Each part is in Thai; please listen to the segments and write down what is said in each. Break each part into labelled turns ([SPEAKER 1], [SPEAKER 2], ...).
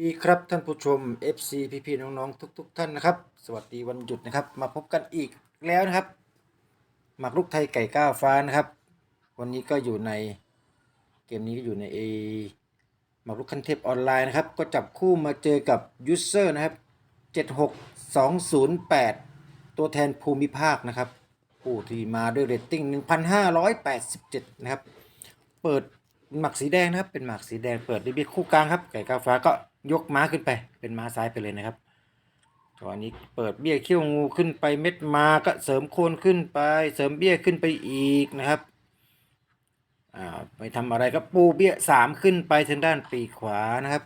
[SPEAKER 1] ดีครับท่านผู้ชม FC พี่ๆน้องๆทุกๆท่านนะครับ สวัสดีวันหยุดนะครับ มาพบกันอีกแล้วนะครับ หมากรุกไทยไก่ก้าวฟ้านะครับ วันนี้ก็อยู่ในเกมนี้ก็อยู่ในเอหมากรุกคันเทพออนไลน์นะครับ ก็จับคู่มาเจอกับยูเซอร์นะครับ 76208 ตัวแทนภูมิภาคนะครับผู้ที่มาด้วยเรตติ้ง 1,587 นะครับ เปิดหมากสีแดงนะครับ เป็นหมากสีแดงเปิดด้วยเบี้ยคู่กลางครับ ไก่ก้าวฟ้าก็ ยกม้าขึ้นไป เป็นม้าซ้ายไปเลยนะครับตอนนี้เปิดเบี้ยเขี้ยวงูขึ้นไปเม็ดมาก็เสริมโคนขึ้นไป เสริมเบี้ยขึ้นไปอีกนะครับอ่าไม่ทำอะไรก็ปูเบี้ยสามขึ้นไปทางด้านปีกขวานะครับ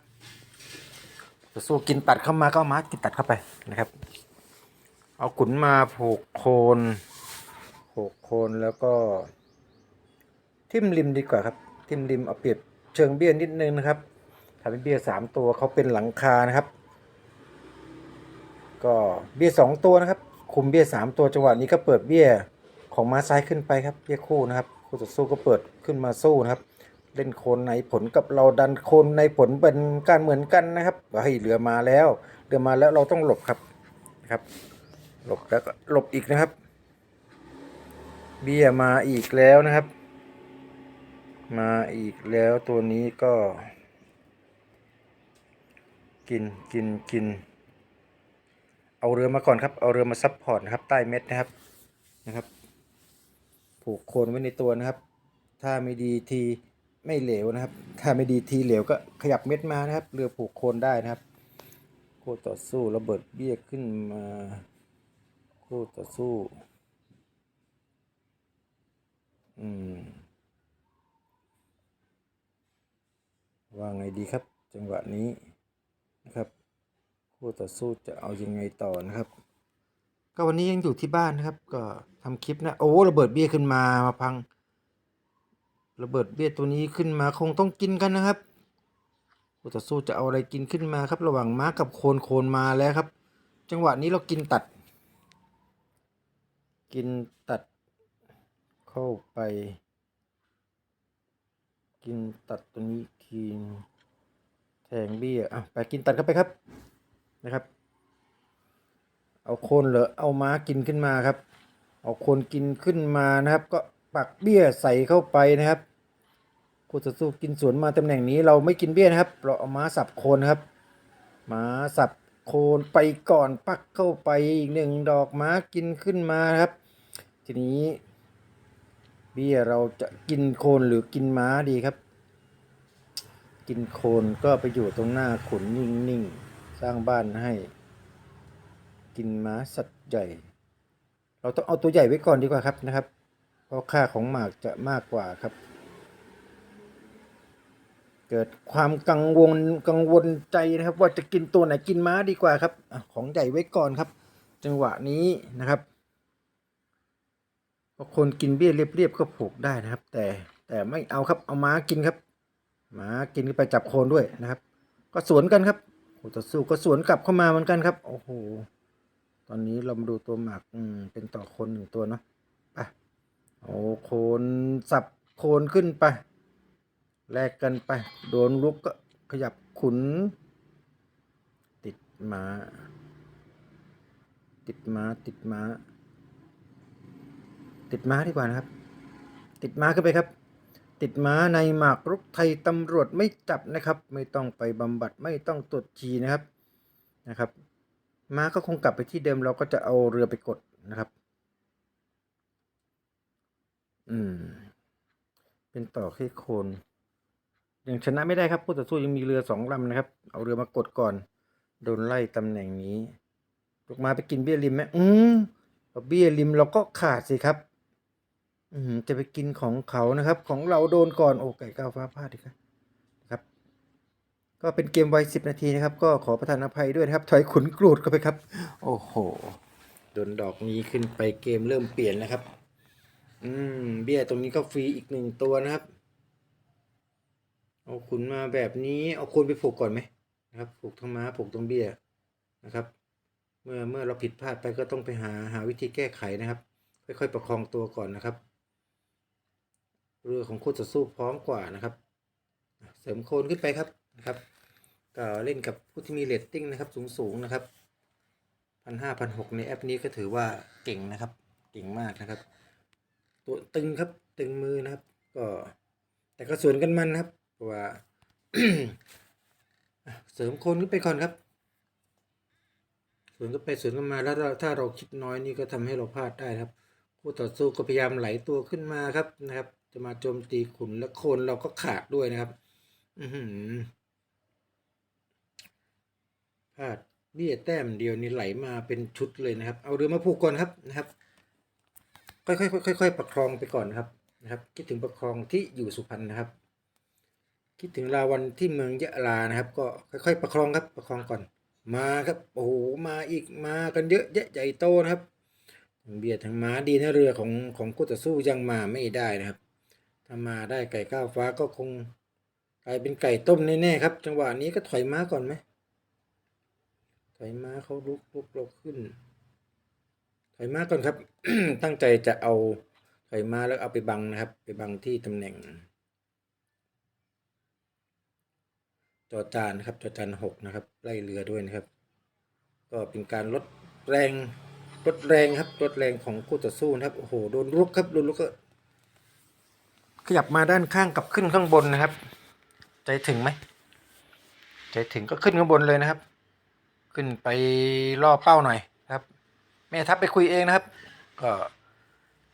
[SPEAKER 1] สู้กินตัดเข้ามาก็เอาม้ากินตัดเข้าไปนะครับ เอาขุนมาผูกโคนผูกโคนแล้วก็ทิ่มริมดีกว่าครับ ทิ่มริมเอาเปรียบเชิงเบี้ยนิดนึงนะครับ เป็นเบี้ยสามตัวเขาเป็นหลังคานะครับ ก็เบี้ยสองตัวนะครับ คุมเบี้ยสามตัวจังหวะนี้ก็เปิดเบี้ยของม้าซ้ายขึ้นไปครับเบี้ยคู่นะครับคู่ต่อสู้ก็เปิดขึ้นมาสู้นะครับ เล่นโคนในผลกับเราดันโคนในผลเป็นการเหมือนกันนะครับเฮ้ยเรือมาแล้วเรือมาแล้วเราต้องหลบครับนะครับ หลบแล้วก็หลบอีกนะครับ เบี้ยมาอีกแล้วนะครับ มาอีกแล้วตัวนี้ก็ กินกินกิน เอาเรือมาก่อนครับ เอาเรือมาซับพอร์ตนะครับ ใต้เม็ดนะครับนะครับ ผูกโคนไว้ในตัวนะครับ ถ้าไม่ดีทีไม่เหลวนะครับ ถ้าไม่ดีทีเหลวก็ขยับเม็ดมานะครับ เรือผูกโคนได้นะครับ คู่ต่อสู้ระเบิดเบี้ยขึ้นมา คู่ต่อสู้ อืมว่าไงดีครับ จังหวะนี้ คู่ต่อสู้จะเอายังไงต่อนะครับ ก็วันนี้ยังอยู่ที่บ้านนะครับ ก็ทำคลิปนะโอ้ระเบิดเบี้ยขึ้นมามาพัง ระเบิดเบี้ยตัวนี้ขึ้นมาคงต้องกินกันนะครับคู่ต่อสู้จะเอาอะไรกินขึ้นมาครับ ระหว่างม้ากับโคนโคนมาแล้วครับ จังหวะนี้เรากินตัด กินตัดเข้าไป กินตัดตัวนี้ทีนแทงเบี้ยอะไปกินตัดเข้าไปครับ นะครับ เอาโคนเหรอเอาม้ากินขึ้นมาครับ เอาโคนกินขึ้นมานะครับ ก็ปักเบี้ยใส่เข้าไปนะครับคู่ต่อสู้กินสวนมาตำแหน่งนี้เราไม่กินเบี้ยนะครับ เราเอาม้าสับโคนครับ ม้าสับโคนไปก่อนปักเข้าไปอีกหนึ่งดอกม้ากินขึ้นมาครับ ทีนี้เบี้ยเราจะกินโคนหรือกินม้าดีครับ กินโคนก็ไปอยู่ตรงหน้าขุนนิ่งๆ สร้างบ้านให้ กินม้าสัตว์ใหญ่ เราต้องเอาตัวใหญ่ไว้ก่อนดีกว่าครับนะครับ เพราะค่าของหมากจะมากกว่าครับ เกิดความกังวลกังวลใจนะครับ ว่าจะกินตัวไหนกินม้าดีกว่าครับ ของใหญ่ไว้ก่อนครับ จังหวะนี้นะครับคนกินเบี้ยเรียบๆก็ผูกได้นะครับ แต่แต่ไม่เอาครับเอาม้ากินครับม้ากินไปจับโคนด้วยนะครับ ก็สวนกันครับ คู่ต่อสู้ก็สวนกลับเข้ามาเหมือนกันครับ โอ้โห ตอนนี้เรามาดูตัวหมากอืมเป็นต่อคนหนึ่งตัวเนาะไปเอาโคนสับโคนขึ้นไปแลกกันไป โดนลุกก็ขยับขุน ติดมา ติดมาติดมา ติดมาดีกว่านะครับ ติดมาขึ้นไปครับ ติดม้าในหมากรุกไทยตำรวจไม่จับนะครับ ไม่ต้องไปบำบัดไม่ต้องตรวจชีนะครับนะครับม้าก็คงกลับไปที่เดิมเราก็จะเอาเรือไปกดนะครับ อืม เป็นต่อแค่โคนยังชนะไม่ได้ครับผู้ต่อสู้ยังมีเรือสองลำนะครับ เอาเรือมากดก่อน โดนไล่ตำแหน่งนี้ลูกมาไปกินเบี้ยริมไหมอืมพอเบี้ยริมเราก็ขาดสิครับ จะไปกินของเขานะครับ ของเราโดนก่อนโอ้ไก่ก้าวฟ้าพลาดอีกครับครับ ก็เป็นเกมไวสิบนาทีนะครับ ก็ขอประทานอภัยด้วยนะครับ ถอยขุนกรูดเข้าไปครับ โอ้โหโดนดอกนี้ขึ้นไปเกมเริ่มเปลี่ยนนะครับ อืม เบี้ยตรงนี้ก็ฟรีอีกหนึ่งตัวนะครับ เอาขุนมาแบบนี้เอาคนไปผูกก่อนไหมนะครับผูกทั้งม้าผูกตรงเบี้ยนะครับ เมื่อเมื่อเราผิดพลาดไปก็ต้องไปหาหาวิธีแก้ไขนะครับ ค่อยๆประคองตัวก่อนนะครับ เรือของคู่ต่อสู้พร้อมกว่านะครับ เสริมโคนขึ้นไปครับนะครับก็เล่นกับผู้ที่มีเรตติ้งนะครับสูงๆนะครับพันห้าพันหกในแอปนี้ก็ถือว่าเก่งนะครับ เก่งมากนะครับ ตัวตึงครับตึงมือนะครับ ก็แต่ก็สวนกันมันนะครับเพราะว่าเสริมโคนขึ้นไปก่อนครับสวนก็ไปสวนกันมาแล้วถ้าเราคิดน้อยนี่ก็ทำให้เราพลาดได้ครับ คู่ต่อสู้ก็พยายามไหลตัวขึ้นมาครับนะครับ จะมาโจมตีขุนและคนเราก็ขาดด้วยนะครับ อืพลาดเบี้ยแต้มเดียวนี่ไหลมาเป็นชุดเลยนะครับ เอาเรือมาผูกก่อนครับนะครับ ค่อยๆค่อยๆประคองไปก่อนนะครับนะครับ คิดถึงประคองที่อยู่สุพรรณนะครับ คิดถึงลาวันที่เมืองยะลานะครับ ก็ค่อยๆประคองครับประคองก่อน มาครับโอ้โหมาอีกมากันเยอะแยะใหญ่โตนะครับเบียร์ทั้งม้าดีนะเรือของของคู่ต่อสู้ยังมาไม่ได้นะครับ ถ้ามาได้ไก่ก้าวฟ้าก็คงกลายเป็นไก่ต้มแน่ๆครับ จังหวะนี้ก็ถอยม้าก่อนไหมถอยม้าเขาลุกลุกเราขึ้น ถอยม้าก่อนครับ ตั้งใจจะเอาถอยม้าแล้วเอาไปบังนะครับ ไปบังที่ตำแหน่ง จอจานครับจอจานหกนะครับไล่เรือด้วยนะครับ ก็เป็นการลดแรงลดแรงครับลดแรงของคู่ต่อสู้นะครับโอ้โหโดนลุกครับโดนลุกก็ ขยับมาด้านข้างกับขึ้นข้างบนนะครับ ใจถึงไหมใจถึงก็ขึ้นข้างบนเลยนะครับ ขึ้นไปล่อเป้าหน่อยครับ แม่ทัพไปคุยเองนะครับ ก็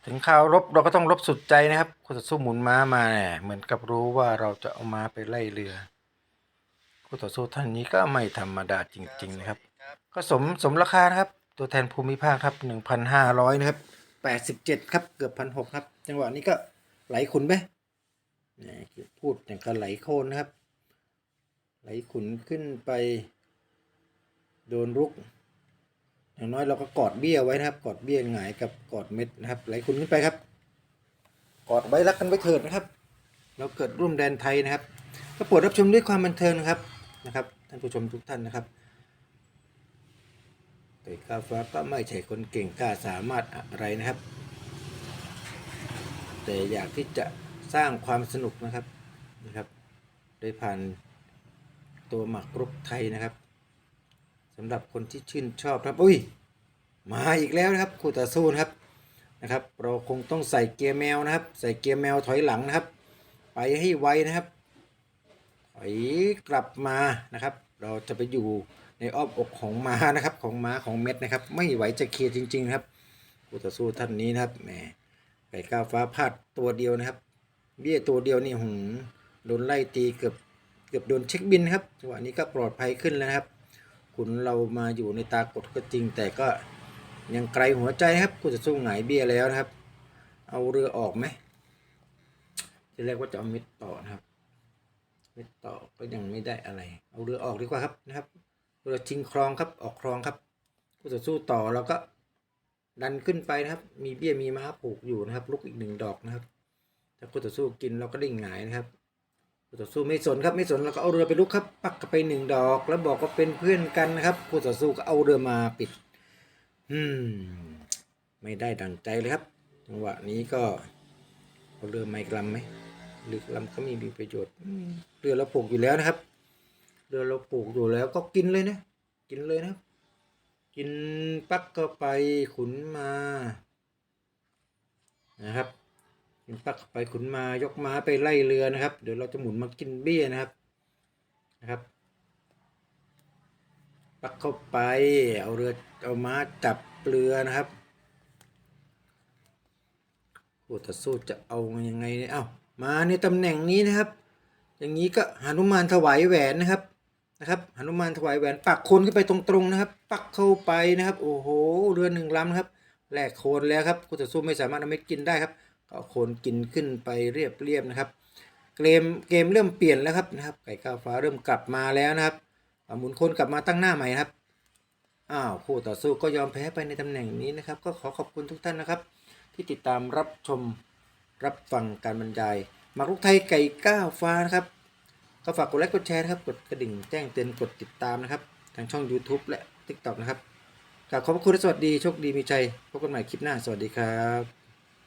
[SPEAKER 1] ถึงข่าวรบเราก็ต้องรบสุดใจนะครับคู่ต่อสู้หมุนม้ามาเนี่ยเหมือนกับรู้ว่าเราจะเอาม้าไปไล่เรือคู่ต่อสู้ท่านนี้ก็ไม่ธรรมดาจริง ๆ นะครับ ก็สมสมราคานะครับ ตัวแทนภูมิภาคครับหนึ่งพันห้าร้อยนะครับแปดสิบเจ็ดครับ เกือบพันหกครับ จังหวะนี้ก็ ไหลขุนไหมนี่พูดอย่างกับไหลโคนนะครับ ไหลขุนขึ้นไป โดนรุก อย่างน้อยเราก็กอดเบี้ยไว้นะครับ กอดเบี้ยหงายกับกอดเม็ดนะครับ ไหลขุนขึ้นไปครับ กอดไว้รักกันไว้เถิดนะครับ เราเกิดร่วมแดนไทยนะครับ ก็โปรดรับชมด้วยความบันเทิงนะครับนะครับท่านผู้ชมทุกท่านนะครับไก่กาฟ้าก็ไม่ใช่คนเก่งกล้าสามารถอะไรนะครับ แต่อยากที่จะสร้างความสนุกนะครับนะครับ โดยผ่านตัวหมักรุกไทยนะครับสำหรับคนที่ชื่นชอบครับอุ้ยมาอีกแล้วนะครับคู่ต่อสู้นะครับนะครับ เราคงต้องใส่เกียร์แมวนะครับ ใส่เกียร์แมวถอยหลังนะครับ ไปให้ไวนะครับถอยกลับมานะครับ เราจะไปอยู่ในอ้อมอกของม้านะครับ ของม้าของเม็ดนะครับ ไม่ไหวจะเคลียร์จริง ๆ ครับคู่ต่อสู้ท่านนี้นะครับแหม ไก่ก้าวฟ้าพลาดตัวเดียวนะครับ เบี้ยตัวเดียวนี่หืมโดนไล่ตีเกือบเกือบโดนเช็คบินครับจังหวะนี้ก็ปลอดภัยขึ้นแล้วครับ ขุนเรามาอยู่ในตากดก็จริง แต่ก็ยังไกลหัวใจครับกูจะสู้หงายเบี้ยแล้วนะครับ เอาเรือออกไหมทีแรกว่าจะเอามิดต่อนะครับมิดต่อก็ยังไม่ได้อะไร เอาเรือออกดีกว่าครับนะครับเรือชิงคลองครับออกคลองครับกูจะสู้ต่อเราก็ ดันขึ้นไปนะครับ มีเบี้ยมีม้าผูกอยู่นะครับ ลุกอีกหนึ่งดอกนะครับ ถ้ากูจะสู้กินเราก็ได้หงายนะครับกูจะสู้ไม่สนครับไม่สนเราก็เอาเรือไปลุกครับปักเข้าไปหนึ่งดอก แล้วบอกว่าเป็นเพื่อนกันนะครับกูจะสู้ก็เอาเรือมาปิด อืม ไม่ได้ดังใจเลยครับจังหวะนี้ก็เอาเรือไมกลำไหมหรือลำก็มีมีประโยชน์อืมเรือเราปลูกอยู่แล้วนะครับ เรือเราปลูกอยู่แล้วก็กินเลยนะ กินเลยนะครับ กินปักเข้าไปขุนมา นะครับ กินปักเข้าไปขุนมายกม้าไปไล่เรือนะครับ เดี๋ยวเราจะหมุนมากินเบี้ยนะครับนะครับ ปักเข้าไปเอาเรือเอาม้าจับเรือนะครับคู่ต่อสู้จะเอายังไงเนี่ยเอ้ามาในตำแหน่งนี้นะครับ อย่างนี้ก็หนุมานถวายแหวนนะครับ นะครับหนุมานถวายแหวนปักโคนขึ้นไปตรงๆนะครับ ปักเข้าไปนะครับ โอ้โหเรือหนึ่งลำนะครับแหลกโคนแล้วครับคู่ต่อสู้ไม่สามารถเอาเม็ดกินได้ครับก็โคนกินขึ้นไปเรียบๆนะครับ เกมเกมเริ่มเปลี่ยนแล้วครับนะครับไก่ก้าวฟ้าเริ่มกลับมาแล้วนะครับหมุนโคนกลับมาตั้งหน้าใหม่ครับอ้าวคู่ต่อสู้ก็ยอมแพ้ไปในตำแหน่งนี้นะครับ ก็ขอขอบคุณทุกท่านนะครับ ที่ติดตามรับชมรับฟังการบรรยายหมากรุกไทยไก่ก้าวฟ้านะครับ ก็ฝากกดไลค์กดแชร์นะครับ กดกระดิ่งแจ้งเตือนกดติดตามนะครับ ทางช่อง YouTube และ TikTok นะครับกราบขอบพระคุณและสวัสดีโชคดีมีชัยพบกันใหม่คลิปหน้าสวัสดีครับ